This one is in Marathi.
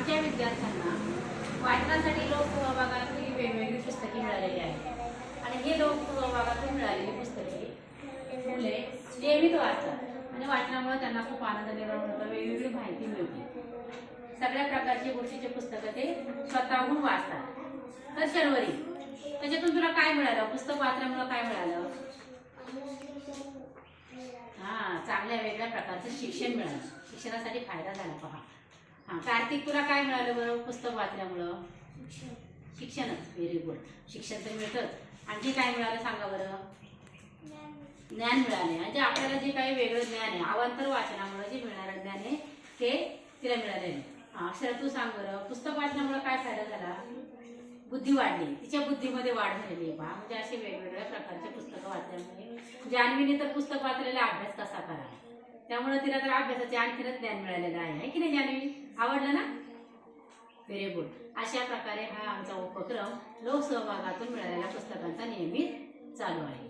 आमच्या विद्यार्थ्यांना वाचनासाठी लोकसहभागातली वेगवेगळी पुस्तके मिळालेली आहेत. आणि हे लोकसहभागातून मिळालेली पुस्तके मुले नियमित वाचतात. आणि वाचनामुळे त्यांना खूप आनंद निर्माण होतो वेगवेगळी माहिती मिळते. सगळ्या प्रकारची गोष्टीचे पुस्तकं ते स्वतःहून वाचतात. तर शर्वरी त्याच्यातून तुला काय मिळालं? पुस्तक वाचल्यामुळे काय मिळालं? हा चांगल्या वेगळ्या प्रकारचं शिक्षण मिळालं. शिक्षणासाठी फायदा झाला पहा. कार्तिक तुला काय मिळालं बरं पुस्तक वाचल्यामुळं? शिक्षणच व्हेरी गुड शिक्षण तर मिळतंच. आणखी काय मिळालं सांगा बरं? ज्ञान. मिळाले. म्हणजे आपल्याला जे काही वेगळं ज्ञान आहे अवांतर वाचनामुळे जे मिळणारं ज्ञान आहे ते तिला हा, अक्षरा तू सांग बरं. पुस्तक वाचल्यामुळे काय फायदा झाला? बुद्धी वाढली. तिच्या बुद्धीमध्ये वाढ झालेली आहे पहा म्हणजे असे वेगवेगळ्या प्रकारचे पुस्तकं वाचल्यामुळे. जान्हवीने तर पुस्तक वाचलेला अभ्यास कसा करा त्यामुळे तिला तर अभ्यासाचे आणखीनच ज्ञान मिळालेलं आहे. की नाही जानवी आवडलं ना? व्हेरी गुड अशा प्रकारे हा आमचा उपक्रम लोकसहभागातून मिळालेल्या पुस्तकांचा नियमित चालू आहे.